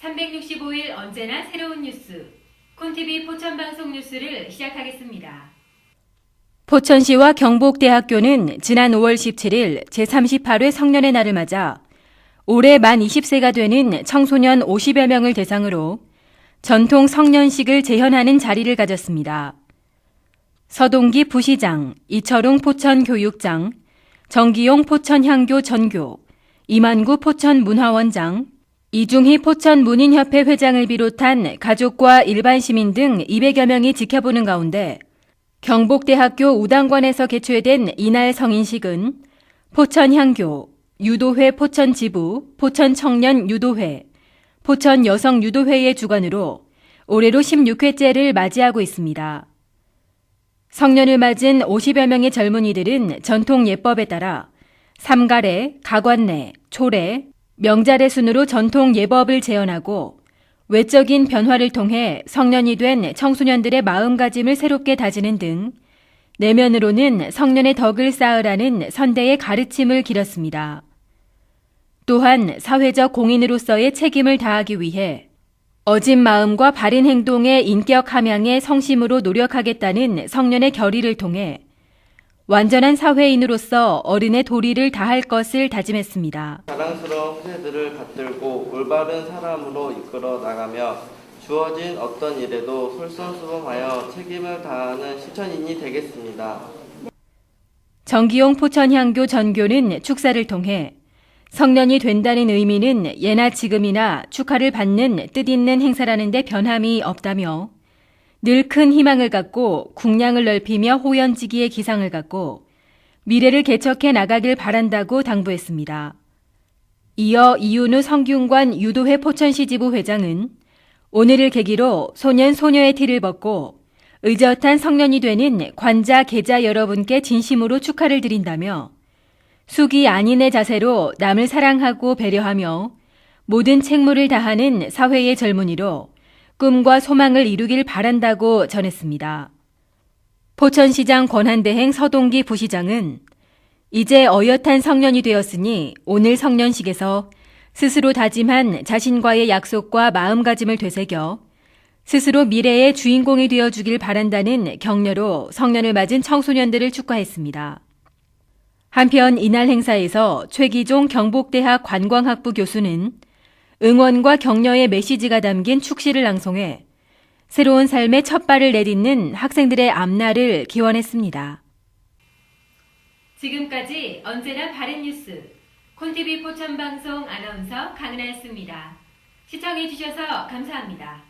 365일 언제나 새로운 뉴스 콘TV 포천방송 뉴스를 시작하겠습니다. 포천시와 경북대학교는 지난 5월 17일 제38회 성년의 날을 맞아 올해 만 20세가 되는 청소년 50여 명을 대상으로 전통 성년식을 재현하는 자리를 가졌습니다. 서동기 부시장, 이철웅 포천교육장, 정기용 포천향교 전교, 이만구 포천문화원장, 이중희 포천 문인협회 회장을 비롯한 가족과 일반 시민 등 200여 명이 지켜보는 가운데 경북대학교 우당관에서 개최된 이날 성인식은 포천향교, 유도회 포천지부, 포천청년 유도회, 포천여성유도회의 주관으로 올해로 16회째를 맞이하고 있습니다. 성년을 맞은 50여 명의 젊은이들은 전통 예법에 따라 삼가래, 가관내, 초래, 명자래 순으로 전통 예법을 재현하고 외적인 변화를 통해 성년이 된 청소년들의 마음가짐을 새롭게 다지는 등 내면으로는 성년의 덕을 쌓으라는 선대의 가르침을 기렸습니다. 또한 사회적 공인으로서의 책임을 다하기 위해 어진 마음과 바른 행동의 인격 함양에 성심으로 노력하겠다는 성년의 결의를 통해 완전한 사회인으로서 어른의 도리를 다할 것을 다짐했습니다. 자랑스러운 후세들을 받들고 올바른 사람으로 이끌어 나가며 주어진 어떤 일에도 솔선수범하여 책임을 다하는 실천인이 되겠습니다. 정기용 포천향교 전교는 축사를 통해 성년이 된다는 의미는 예나 지금이나 축하를 받는 뜻있는 행사라는 데 변함이 없다며 늘 큰 희망을 갖고 국량을 넓히며 호연지기의 기상을 갖고 미래를 개척해 나가길 바란다고 당부했습니다. 이어 이윤우 성균관 유도회 포천시 지부 회장은 오늘을 계기로 소년 소녀의 티를 벗고 의젓한 성년이 되는 관자 계자 여러분께 진심으로 축하를 드린다며 숙이 아닌의 자세로 남을 사랑하고 배려하며 모든 책무를 다하는 사회의 젊은이로 꿈과 소망을 이루길 바란다고 전했습니다. 포천시장 권한대행 서동기 부시장은 이제 어엿한 성년이 되었으니 오늘 성년식에서 스스로 다짐한 자신과의 약속과 마음가짐을 되새겨 스스로 미래의 주인공이 되어 주길 바란다는 격려로 성년을 맞은 청소년들을 축하했습니다. 한편 이날 행사에서 최기종 경북대학 관광학부 교수는 응원과 격려의 메시지가 담긴 축시를 낭송해 새로운 삶의 첫 발을 내딛는 학생들의 앞날을 기원했습니다. 지금까지 언제나 바른 뉴스 콘TV 포천 방송 아나운서 강은하였습니다. 시청해 주셔서 감사합니다.